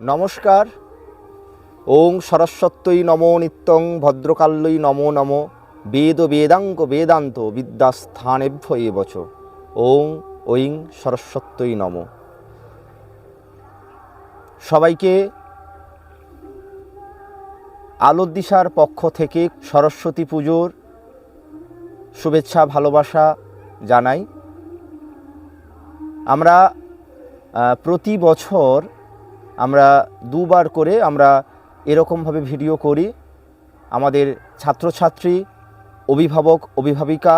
নমস্কার। ওং সরস্বত্যই নমো নিত্যং ভদ্রকাল্যই নমো নম। বেদ বেদাঙ্ক বেদান্ত বিদ্যাস্থানেভ্য এবচ ওং ঐং সরস্বত্যই নম। সবাইকে আলোর দিশার পক্ষ থেকে সরস্বতী পুজোর শুভেচ্ছা, ভালোবাসা জানাই। আমরা প্রতি বছর আমরা দুবার করে আমরা এরকমভাবে ভিডিও করি। আমাদের ছাত্রছাত্রী, অভিভাবক, অভিভাবিকা,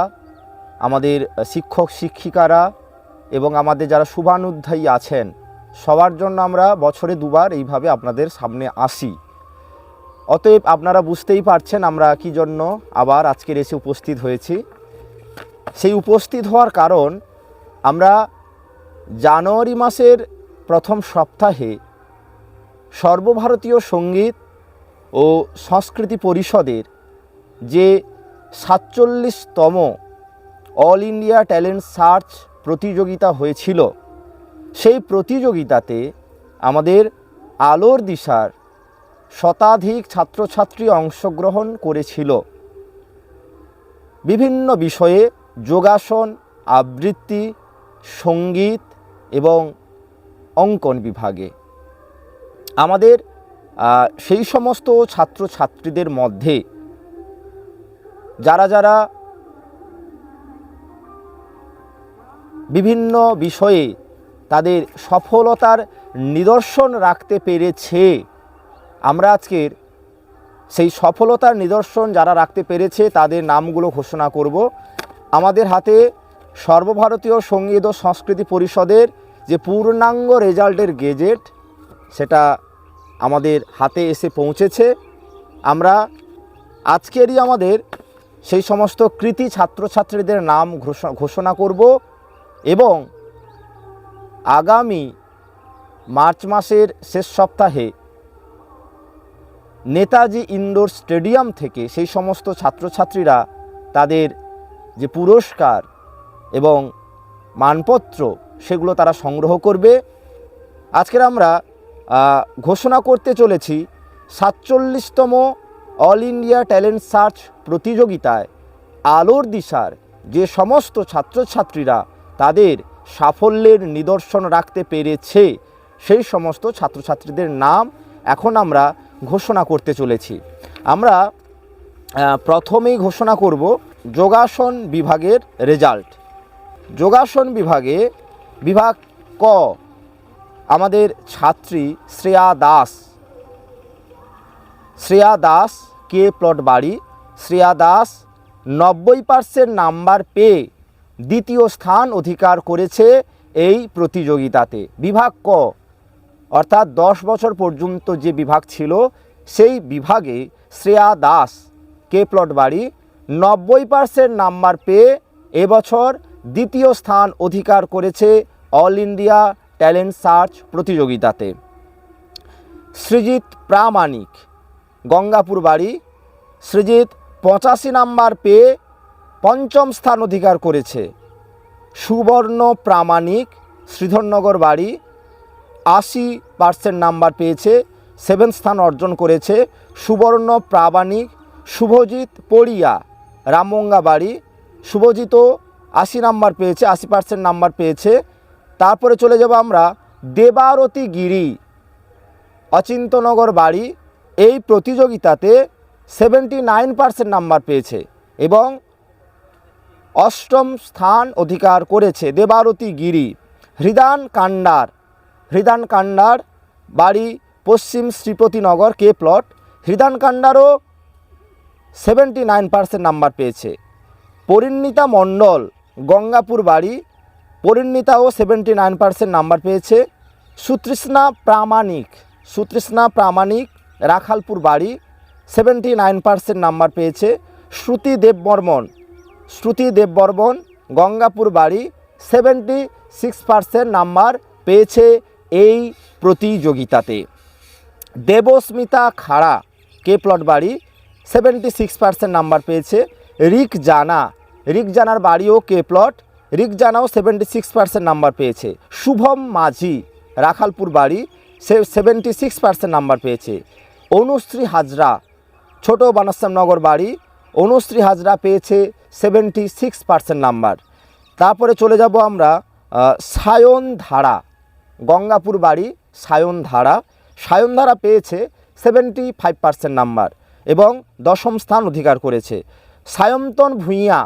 আমাদের শিক্ষক, শিক্ষিকারা এবং আমাদের যারা শুভানুধ্যায়ী আছেন, সবার জন্য আমরা বছরে দুবার এইভাবে আপনাদের সামনে আসি। অতএব আপনারা বুঝতেই পারছেন আমরা কি জন্য আবার আজকের এসে উপস্থিত হয়েছি। সেই উপস্থিত হওয়ার কারণ আমরা জানুয়ারি মাসের প্রথম সপ্তাহে সর্বভারতীয় সংগীত ও সংস্কৃতি পরিষদের যে সাতচল্লিশতম অল ইন্ডিয়া ট্যালেন্ট সার্চ প্রতিযোগিতা হয়েছিল, সেই প্রতিযোগিতাতে আমাদের আলোর দিশার শতাধিক ছাত্রছাত্রী অংশগ্রহণ করেছিল। বিভিন্ন বিষয়ে যোগাসন, আবৃত্তি, সংগীত এবং অঙ্কন বিভাগে। আমাদের সেই সমস্ত ছাত্রছাত্রীদের মধ্যে যারা যারা বিভিন্ন বিষয়ে তাদের সফলতার নিদর্শন রাখতে পেরেছে, আমরা আজকের সেই সফলতার নিদর্শন যারা রাখতে পেরেছে তাদের নামগুলো ঘোষণা করব। আমাদের হাতে সর্বভারতীয় সংগীত ও সংস্কৃতি পরিষদের যে পূর্ণাঙ্গ রেজাল্টের গেজেট সেটা আমাদের হাতে এসে পৌঁছেছে। আমরা আজকেরই আমাদের সেই সমস্ত কৃতি ছাত্রছাত্রীদের নাম ঘোষ- ঘোষণা করব এবং আগামী মার্চ মাসের শেষ সপ্তাহে নেতাজি ইনডোর স্টেডিয়াম থেকে সেই সমস্ত ছাত্রছাত্রীরা তাদের যে পুরস্কার এবং মানপত্র, সেগুলো তারা সংগ্রহ করবে। আজকের আমরা ঘোষণা করতে চলেছি সাতচল্লিশতম অল ইন্ডিয়া ট্যালেন্ট সার্চ প্রতিযোগিতায় আলোর দিশার যে সমস্ত ছাত্রছাত্রীরা তাদের সাফল্যের নিদর্শন রাখতে পেরেছে, সেই সমস্ত ছাত্রছাত্রীদের নাম এখন আমরা ঘোষণা করতে চলেছি। আমরা প্রথমেই ঘোষণা করব যোগাসন বিভাগের রেজাল্ট। যোগাসন বিভাগে বিভাগ ক আমাদের ছাত্রী শ্রেয়া দাস। শ্রেয়া দাস কে প্লট বাড়ি? শ্রেয়া দাস নব্বই পার্সেন্ট নাম্বার পেয়ে দ্বিতীয় স্থান অধিকার করেছে এই প্রতিযোগিতাতে। বিভাগ ক। অর্থাৎ দশ বছর পর্যন্ত যে বিভাগ ছিল, সেই বিভাগে শ্রেয়া দাস কে প্লট বাড়ি? নব্বই পার্সেন্ট নাম্বার পেয়ে এবছর দ্বিতীয় স্থান অধিকার করেছে অল ইন্ডিয়া ট্যালেন্ট সার্চ প্রতিযোগিতাতে। সৃজিত প্রামাণিক, গঙ্গাপুর বাড়ি। সৃজিত পঁচাশি নাম্বার পেয়ে পঞ্চম স্থান অধিকার করেছে। সুবর্ণ প্রামাণিক, শ্রীধরনগর বাড়ি। আশি পার্সেন্ট নাম্বার পেয়েছে, সেভেন স্থান অর্জন করেছে সুবর্ণ প্রামাণিক, শুভজিৎ পড়িয়া, রামগঙ্গা বাড়ি। শুভজিৎও আশি নাম্বার পেয়েছে, আশি পার্সেন্ট নাম্বার পেয়েছে তারপরে চলে যাব আমরা দেবারতী গিরি, অচিন্তনগর বাড়ি। এই প্রতিযোগিতাতে সেভেন্টি নাইন পার্সেন্ট নাম্বার পেয়েছে এবং অষ্টম স্থান অধিকার করেছে দেবারতী গিরি। হৃদান কান্ডার হৃদান কান্ডার বাড়ি পশ্চিম শ্রীপতিনগর কে প্লট? হৃদান কান্ডারও সেভেন্টি নাইন পার্সেন্ট নাম্বার পেয়েছে। পরিণীতা মণ্ডল, গঙ্গাপুর বাড়ি পরিণীতাও সেভেন্টি নাইন পার্সেন্ট নাম্বার পেয়েছে। সুতৃষ্ণা প্রামাণিক সুতৃষ্ণা প্রামাণিক, রাখালপুর বাড়ি সেভেন্টি নাইন পার্সেন্ট নাম্বার পেয়েছে। শ্রুতি দেববর্মন শ্রুতি দেববর্মন, গঙ্গাপুর বাড়ি সেভেন্টি সিক্স পার্সেন্ট নাম্বার পেয়েছে এই প্রতিযোগিতাতে। দেবস্মিতা খাড়া কে প্লট বাড়ি সেভেন্টি সিক্স পার্সেন্ট নাম্বার পেয়েছে। রিক জানা রিক জানার বাড়িও কে প্লট রিক জানাও সেভেন্টি সিক্স পার্সেন্ট নাম্বার পেয়েছে। শুভম মাঝি, রাখালপুর বাড়ি, সে সেভেন্টি সিক্স পার্সেন্ট নাম্বার পেয়েছে। অনুশ্রী হাজরা, ছোট নগর বাড়ি, অনুশ্রী হাজরা পেয়েছে সেভেন্টি সিক্স পার্সেন্ট নাম্বার তারপরে চলে যাব আমরা সায়ন ধারা, গঙ্গাপুর বাড়ি, সায়ন ধারা। সায়ন ধারা পেয়েছে সেভেন্টি ফাইভ পার্সেন্ট নাম্বার এবং দশম স্থান অধিকার করেছে। সায়ন্তন ভূঁইয়া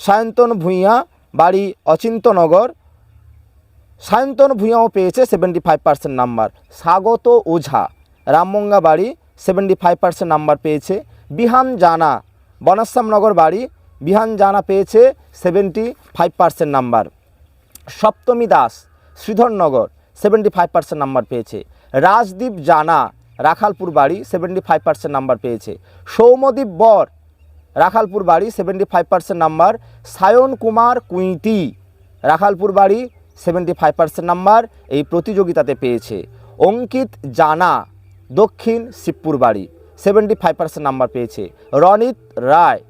সায়ন্তন ভূঁইয়া বাড়ি অচিন্তনগর। সায়ন্তন ভূঁইয়াও পেয়েছে সেভেন্টি ফাইভ পার্সেন্ট নাম্বার। স্বাগত ওঝা রামমঙ্গা বাড়ি সেভেন্টি ফাইভ পার্সেন্ট নাম্বার পেয়েছে। বিহান জানা, বনাশ্যামনগর বাড়ি বিহান জানা পেয়েছে seventy five percent number. Saptami Das, Sridharnagar seventy five percent number পেয়েছে। রাজদীপ জানা, রাখালপুর বাড়ি সেভেন্টি ফাইভ পার্সেন্ট নাম্বার পেয়েছে। সৌমদীপ বর রাখালপুর বাড়ি seventy five percent number, Sayan Kumar Kuiti Rakhalpur বাড়ি সেভেন্টি ফাইভ পার্সেন্ট নাম্বার, এই প্রতিযোগিতাতে পেয়েছে। অঙ্কিত জানা, দক্ষিণ শিবপুর বাড়ি সেভেন্টি ফাইভ পার্সেন্ট নাম্বার পেয়েছে। রনিত রায়।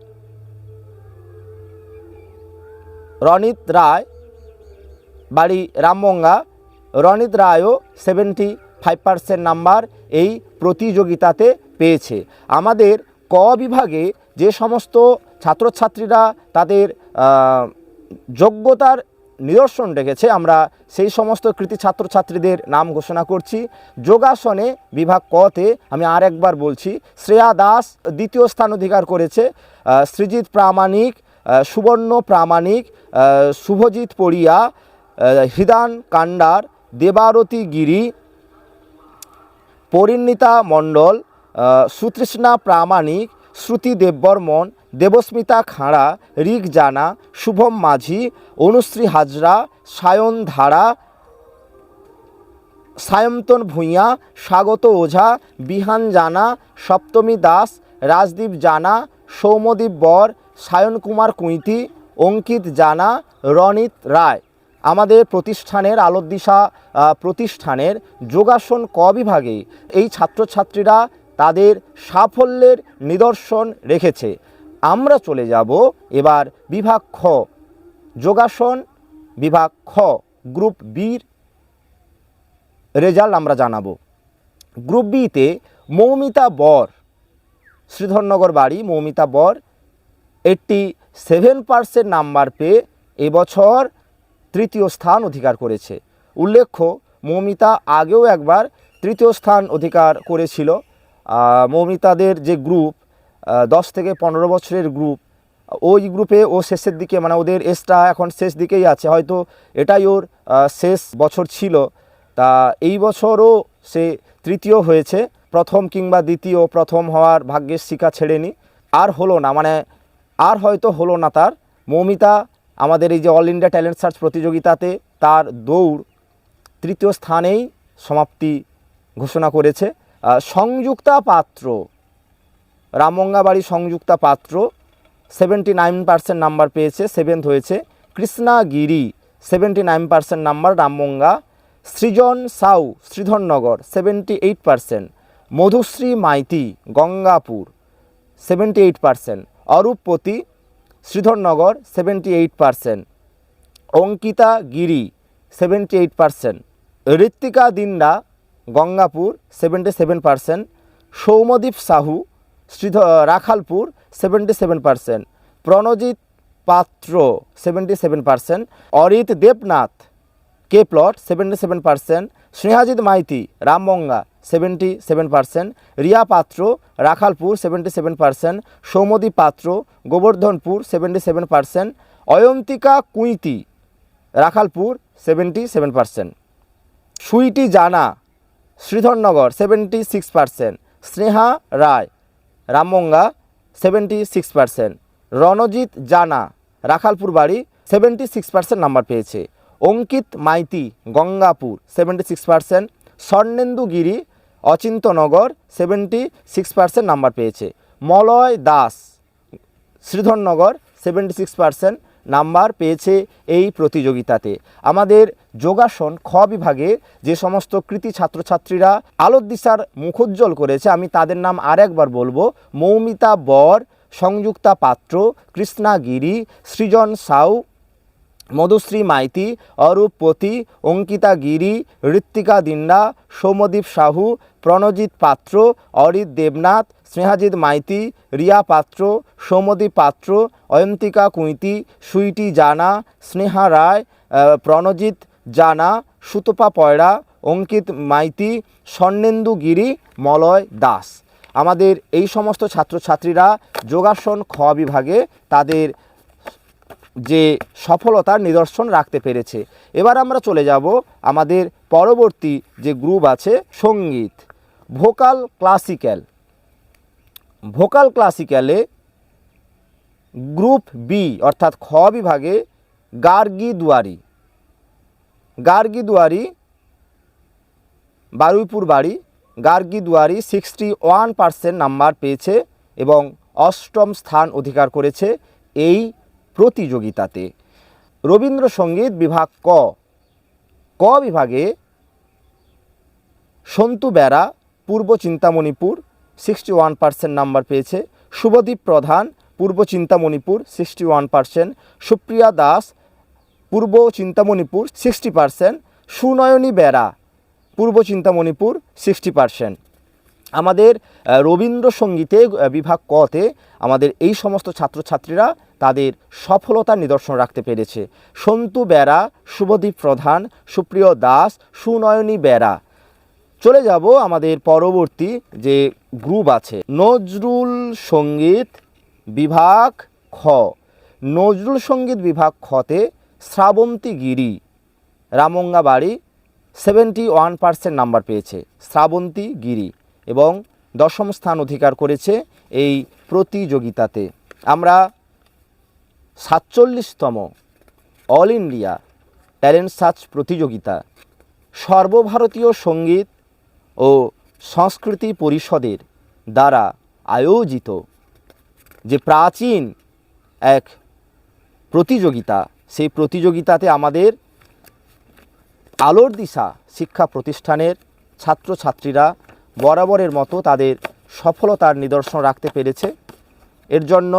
রনিত রায়, বাড়ি রামবঙ্গা রনিত রায়ও সেভেন্টি ফাইভ পার্সেন্ট নাম্বার এই প্রতিযোগিতাতে পেয়েছে। আমাদের ক বিভাগে যে সমস্ত ছাত্রছাত্রীরা তাদের যোগ্যতার নিদর্শন রেখেছে, আমরা সেই সমস্ত কৃতি ছাত্রছাত্রীদের নাম ঘোষণা করছি। যোগাসনে বিভাগ কতে আমি আর একবার বলছি, শ্রেয়া দাস দ্বিতীয় স্থান অধিকার করেছে সৃজিত প্রামাণিক সুবর্ণ প্রামাণিক শুভজিৎ পড়িয়া হৃদান কান্ডার, দেবারতী গিরি, পরিণীতা মণ্ডল সুতৃষ্ণা প্রামাণিক শ্রুতি দেববর্মন দেবস্মিতা খাঁড়া রিক জানা শুভম মাঝি অনুশ্রী হাজরা সায়ন ধারা সায়ন্তন ভূঁইয়া স্বাগত ওঝা বিহান জানা সপ্তমী দাস রাজদীপ জানা সৌমদীপ বর সায়ন কুমার কুঁইতি অঙ্কিত জানা রনিত রায়। আমাদের প্রতিষ্ঠানের আলোকদিশা আহ, প্রতিষ্ঠানের যোগাসন ক বিভাগে এই ছাত্রছাত্রীরা তাদের সাফল্যের নিদর্শন রেখেছে। আমরা চলে যাব এবার বিভাগ খ। যোগাসন বিভাগ খ। গ্রুপ বির রেজাল্ট আমরা জানাব। গ্রুপ বিতে মৌমিতা বর, শ্রীধরনগর বাড়ি মৌমিতা বর এইটটি সেভেন পার্সেন্ট নাম্বার পেয়ে এবছর তৃতীয় স্থান অধিকার করেছে। উল্লেখ্য, মৌমিতা আগেও একবার তৃতীয় স্থান অধিকার করেছিল। মৌমিতাদের যে গ্রুপ দশ থেকে পনেরো বছরের গ্রুপ ওই গ্রুপে ও শেষের দিকে মানে ওদের এজটা এখন শেষ দিকেই আছে। হয়তো এটাই ওর শেষ বছর ছিল। তা এই বছরও সে তৃতীয় হয়েছে। প্রথম কিংবা দ্বিতীয়, প্রথম হওয়ার ভাগ্যের শিকা ছেড়েনি। আর হলো না মানে আর হয়তো হলো না তার। মৌমিতা আমাদের এই যে অল ইন্ডিয়া ট্যালেন্ট সার্চ প্রতিযোগিতাতে তার দৌড় তৃতীয় স্থানেই সমাপ্তি ঘোষণা করেছে। Sanjukta Patra Ramangabari Sanjukta Patra seventy nine percent number পেয়েছে সেভেন্থ হয়েছে Krishna Giri seventy nine percent number Ramanga Srijan Sau, Sridharnagar seventy eight percent Madhushree Maity, Gangapur seventy eight percent Arup Pati, Sridharnagar seventy eight percent Ankita Giri seventy eight percent Ritwika Dinda Gangapur seventy seven percent Soumadip Sahu, শ্রীধ Rakhalpur seventy seven percent Pranajit Patra seventy seven percent Arit Debnath, K plot seventy seven percent Snehajit Maity Rambanga seventy seven percent Riya Patra, Rakhalpur seventy seven percent Soumodi Patra, Gobardhanpur seventy seven percent Ayantika Kuiti, Rakhalpur seventy seven percent Sweety Jana Sridharnagar seventy six percent Sneha Roy Ramanga seventy six percent Ranajit Jana Rakhalpur বাড়ি seventy six percent number পেয়েছে, Ankit Maity Gangapur seventy six percent Swarnendu Giri Achintanagar seventy six percent number পেয়েছে, Malay Das Sridharnagar seventy six percent number পেয়েছে এই প্রতিযোগিতাতে। আমাদের যোগাসন খ বিভাগে যে সমস্ত কৃতি ছাত্রছাত্রীরা আলোর দিশার মুখোজ্জ্বল করেছে, আমি তাদের নাম আর একবার বলব। মৌমিতা বর, সংযুক্তা পাত্র, কৃষ্ণা গিরি, সৃজন সাউ, মধুশ্রী মাইতি অরূপ পতি অঙ্কিতা গিরি, ঋত্বিকা দিন্ডা সৌমদীপ সাহু, প্রণজিৎ পাত্র, অরিত দেবনাথ স্নেহাজিৎ মাইতি, রিয়া পাত্র সৌমদীপ পাত্র, অয়ন্তিকা কুঁইতি, সুইটি জানা, স্নেহা রায় প্রণজিৎ জানা, সুতপা পয়রা অঙ্কিত মাইতি, স্বর্ণেন্দু গিরি, মলয় দাস। আমাদের এই সমস্ত ছাত্রছাত্রীরা যোগাসন খ বিভাগে তাদের যে সফলতার নিদর্শন রাখতে পেরেছে। এবার আমরা চলে যাব আমাদের পরবর্তী যে গ্রুপ আছে সংগীত, ভোকাল ক্লাসিক্যাল। ভোকাল ক্লাসিক্যালে গ্রুপ বি অর্থাৎ খ বিভাগে গার্গি দুয়ারি। গার্গি দুয়ারি, বারুইপুর বাড়ি। Gargi Duari sixty one percent number পেয়েছে এবং অষ্টম স্থান অধিকার করেছে এই প্রতিযোগিতাতে। রবীন্দ্রসঙ্গীত বিভাগ ক। ক বিভাগে Santu Bera Purba Chintamanipur sixty one percent number পেয়েছে Shubhadip Pradhan, Purba Chintamanipur sixty one percent, Supriya Das, Purba Chintamanipur sixty percent, Sunayani বেড়া পূর্ব চিন্তামণিপুর সিক্সটি পার্সেন্ট। আমাদের রবীন্দ্রসঙ্গীতে বিভাগ কতে আমাদের এই সমস্ত ছাত্রছাত্রীরা তাদের সফলতা নিদর্শন রাখতে পেরেছে। সন্তু বেড়া শুভদীপ প্রধান, সুপ্রিয় দাস, সুনয়নী বেরা। চলে যাব আমাদের পরবর্তী যে গ্রুপ আছে। নজরুল সংগীত বিভাগ খ। নজরুল সংগীত বিভাগ খতে শ্রাবন্তী গিরি, রামঙ্গা বাড়ি সেভেন্টি ওয়ান পার্সেন্ট নাম্বার পেয়েছে, শ্রাবন্তী গিরি এবং দশম স্থান অধিকার করেছে এই প্রতিযোগিতাতে। আমরা সাতচল্লিশতম অল ইন্ডিয়া ট্যালেন্ট সার্চ প্রতিযোগিতা, সর্বভারতীয় সংগীত ও সংস্কৃতি পরিষদের দ্বারা আয়োজিত যে প্রাচীন এক প্রতিযোগিতা, সেই প্রতিযোগিতাতে আমাদের আলোর দিশা শিক্ষা প্রতিষ্ঠানের ছাত্রছাত্রীরা বরাবরের মতো তাদের সফলতার নিদর্শন রাখতে পেরেছে। এর জন্য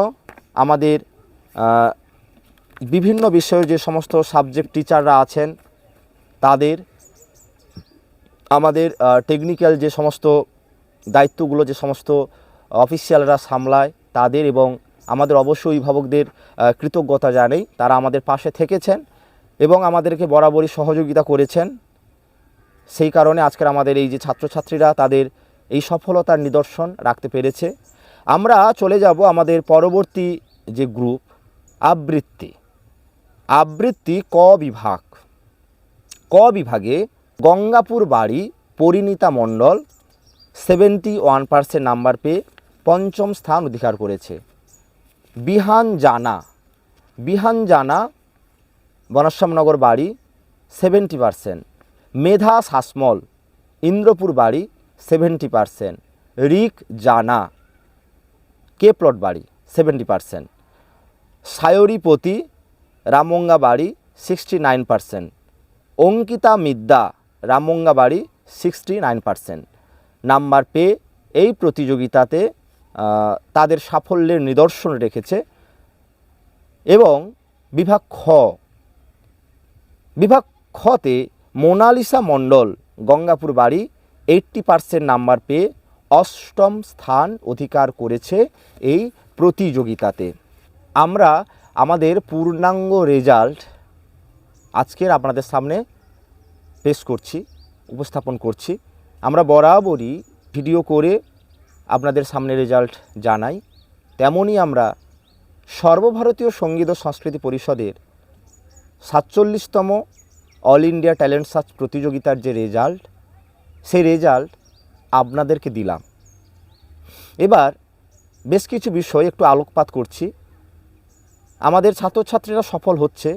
আমাদের বিভিন্ন বিষয়ে যে সমস্ত সাবজেক্ট টিচাররা আছেন, তাদের আমাদের টেকনিক্যাল যে সমস্ত দায়িত্বগুলো, যে সমস্ত অফিসিয়ালরা সামলায় তাদের এবং আমাদের অবশ্য অভিভাবকদের কৃতজ্ঞতা জানাই। তারা আমাদের পাশে থেকেছেন এবং আমাদেরকে বরাবরই সহযোগিতা করেছেন। সেই কারণে আজকের আমাদের এই যে ছাত্রছাত্রীরা তাদের এই সফলতার নিদর্শন রাখতে পেরেছে। আমরা চলে যাব আমাদের পরবর্তী যে গ্রুপ আবৃত্তি। আবৃত্তি ক বিভাগ। ক বিভাগে গঙ্গাপুর বাড়ি, Parinita Mondal seventy one percent number পেয়ে পঞ্চম স্থান অধিকার করেছে। বিহান জানা বিহান জানা, বনশ্যামনগর বাড়ি সেভেন্টি পার্সেন্ট মেধা শাসমল, ইন্দ্রপুর বাড়ি seventy percent Rik Jana K plot বাড়ি সেভেন্টি পার্সেন্ট সায়রীপতি রামঙ্গা বাড়ি sixty nine percent Ankita Midya Ramanga বাড়ি সিক্সটি নাইন পার্সেন্ট নাম্বার পেয়ে এই প্রতিযোগিতাতে তাদের সাফল্যের নিদর্শন রেখেছে এবং বিভাগ খ। বিভাগ খতে মোনালিসা মণ্ডল, গঙ্গাপুর বাড়ি এইট্টি পার্সেন্ট নাম্বার পেয়ে অষ্টম স্থান অধিকার করেছে এই প্রতিযোগিতাতে। আমরা আমাদের পূর্ণাঙ্গ রেজাল্ট আজকের আপনাদের সামনে পেশ করছি, উপস্থাপন করছি। আমরা বরাবরই ভিডিও করে আপনাদের সামনে রেজাল্ট জানাই। তেমনই আমরা সর্বভারতীয় সংগীত ও সংস্কৃতি পরিষদের সাতচল্লিশতম অল ইন্ডিয়া ট্যালেন্ট সার্চ প্রতিযোগিতার যে রেজাল্ট, সেই রেজাল্ট আপনাদেরকে দিলাম। এবার বেশ কিছু বিষয় একটু আলোকপাত করছি। আমাদের ছাত্রছাত্রীরা সফল হচ্ছে,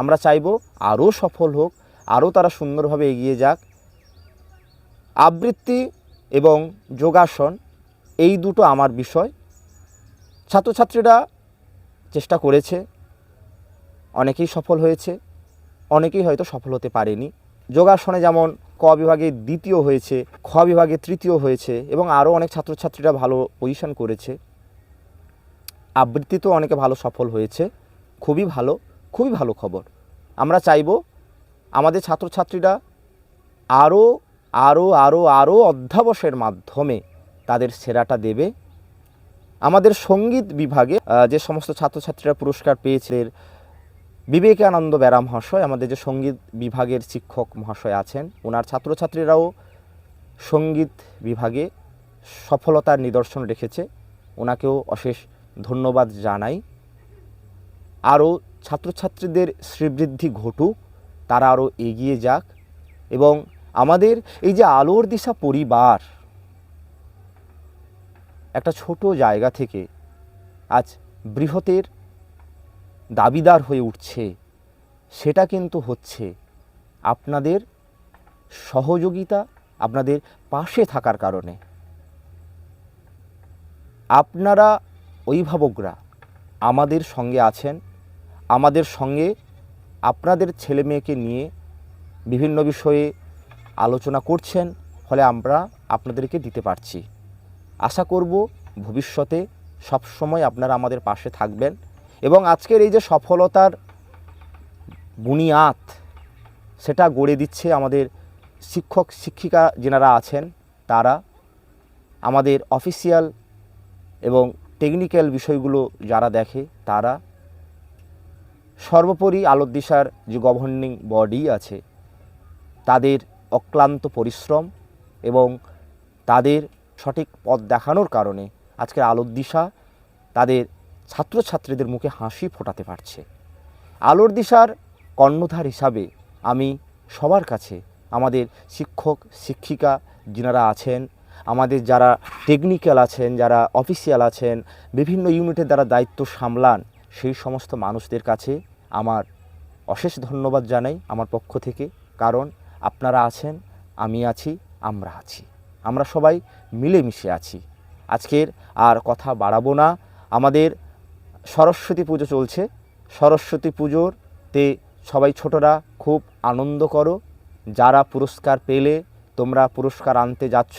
আমরা চাইব আরও সফল হোক। আরও তারা সুন্দরভাবে এগিয়ে যাক। আবৃত্তি এবং যোগাসন, এই দুটো আমার বিষয়। ছাত্রছাত্রীরা চেষ্টা করেছে। অনেকেই সফল হয়েছে, অনেকেই হয়তো সফল হতে পারেনি। যোগাসনে যেমন ক বিভাগে দ্বিতীয় হয়েছে, খ বিভাগে তৃতীয় হয়েছে এবং আরও অনেক ছাত্রছাত্রীরা ভালো পজিশন করেছে। আবৃত্তিতেও অনেকে ভালো সফল হয়েছে। খুবই ভালো খুবই ভালো খবর। আমরা চাইব আমাদের ছাত্রছাত্রীরা আরও আরও আরও আরও অধ্যাবসের মাধ্যমে তাদের সেরাটা দেবে। আমাদের সংগীত বিভাগে যে সমস্ত ছাত্রছাত্রীরা পুরস্কার পেয়েছে বিবেকানন্দ বেরা মহাশয়, আমাদের যে সংগীত বিভাগের শিক্ষক মহাশয় আছেন, ওনার ছাত্রছাত্রীরাও সংগীত বিভাগে সফলতার নিদর্শন রেখেছে। ওনাকেও অশেষ ধন্যবাদ জানাই। আরও ছাত্রছাত্রীদের শ্রীবৃদ্ধি ঘটুক। তারা আরও এগিয়ে যাক এবং আমাদের এই যে আলোর দিশা পরিবার, একটা ছোট জায়গা থেকে আজ বৃহতের দাবিদার হয়ে উঠছে। সেটা কিন্তু হচ্ছে আপনাদের সহযোগিতা আপনাদের পাশে থাকার কারণে। আপনারা অভিভাবকরা আমাদের সঙ্গে আছেন, আমাদের সঙ্গে আপনাদের ছেলে মেয়েকে নিয়ে বিভিন্ন বিষয়ে আলোচনা করছেন, ফলে আমরা আপনাদেরকে দিতে পারছি। আশা করব ভবিষ্যতে সবসময় আপনারা আমাদের পাশে থাকবেন এবং আজকের এই যে সফলতার বুনিয়াদ, সেটা গড়ে দিচ্ছে আমাদের শিক্ষক, শিক্ষিকা যেনারা আছেন, তারা আমাদের অফিসিয়াল এবং টেকনিক্যাল বিষয়গুলো যারা দেখে, তারা সর্বোপরি আলোর দিশার যে গভর্নিং বডি আছে, তাদের অক্লান্ত পরিশ্রম এবং তাদের সঠিক পথ দেখানোর কারণে আজকের আলোর দিশা তাদের ছাত্রছাত্রীদের মুখে হাসি ফোটাতে পারছে। আলোর দিশার কর্ণধার হিসাবে আমি সবার কাছে আমাদের শিক্ষক, শিক্ষিকা যিনারা আছেন, আমাদের যারা টেকনিক্যাল আছেন, যারা অফিসিয়াল আছেন, বিভিন্ন ইউনিটের দ্বারা দায়িত্ব সামলান সেই সমস্ত মানুষদের কাছে আমার অশেষ ধন্যবাদ জানাই আমার পক্ষ থেকে, কারণ আপনারা আছেন, আমি আছি, আমরা আছি। আমরা সবাই মিলেমিশে আছি। আজকের আর কথা বাড়াবো না। আমাদের সরস্বতী পুজো চলছে। সরস্বতী পুজোরতে সবাই ছোটরা খুব আনন্দ করো। যারা পুরস্কার পেলে তোমরা পুরস্কার আনতে যাচ্ছ।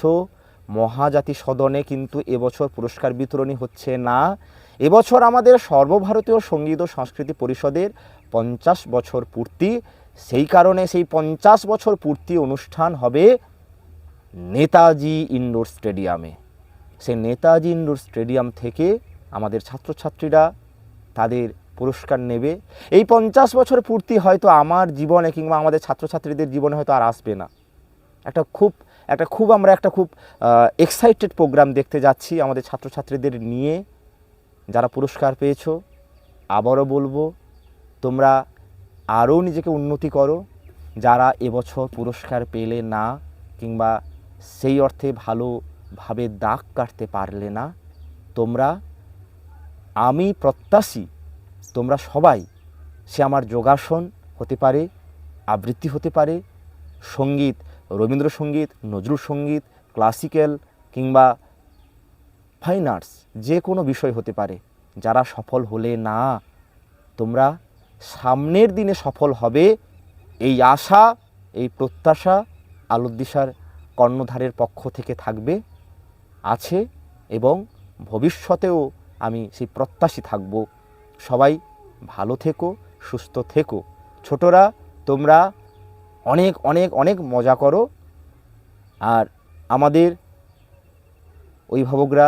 মহাজাতি সদনে কিন্তু এবছর পুরস্কার বিতরণী হচ্ছে না। এবছর আমাদের সর্বভারতীয় সংগীত ও সংস্কৃতি পরিষদের পঞ্চাশ বছর পূর্তি। সেই কারণে সেই পঞ্চাশ বছর পূর্তি অনুষ্ঠান হবে নেতাজি ইনডোর স্টেডিয়ামে। সেই নেতাজি ইনডোর স্টেডিয়াম থেকে আমাদের ছাত্রছাত্রীরা তাদের পুরস্কার নেবে। এই পঞ্চাশ বছর পূর্তি হয়তো আমার জীবনে কিংবা আমাদের ছাত্রছাত্রীদের জীবনে হয়তো আর আসবে না। একটা খুব একটা খুব আমরা একটা খুব এক্সাইটেড প্রোগ্রাম দেখতে যাচ্ছি আমাদের ছাত্রছাত্রীদের নিয়ে। যারা পুরস্কার পেয়েছ, আবারও বলব, তোমরা আরও নিজেকে উন্নতি করো। যারা এবছর পুরস্কার পেলে না, কিংবা সেই অর্থে ভালোভাবে দাগ কাটতে পারলে না, তোমরা, আমি প্রত্যাশী, তোমরা সবাই, সে আমার যোগাসন হতে পারে, আবৃত্তি হতে পারে, সংগীত, রবীন্দ্রসঙ্গীত, নজরুল সংগীত, ক্লাসিক্যাল, কিংবা ফাইন আর্টস, যে কোনো বিষয় হতে পারে। যারা সফল হলে না, তোমরা সামনের দিনে সফল হবে এই আশা, এই প্রত্যাশা আলোদ্দিশার কর্ণধারের পক্ষ থেকে থাকবে, আছে এবং ভবিষ্যতেও আমি সেই প্রত্যাশী থাকব। সবাই ভালো থেকো, সুস্থ থেকো। ছোটরা, তোমরা অনেক অনেক অনেক মজা করো। আর আমাদের অভিভাবকরা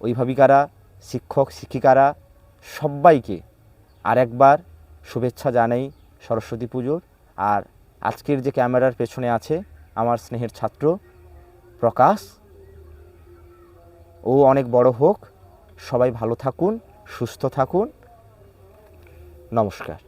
অভিভাবিকারা, শিক্ষক, শিক্ষিকারা সবাইকে আর একবার শুভেচ্ছা জানাই সরস্বতী পুজোর। আর আজকের যে ক্যামেরার পেছনে আছে আমার স্নেহের ছাত্র প্রকাশ। ও অনেক বড় হোক। সবাই ভালো থাকুন, সুস্থ থাকুন। নমস্কার।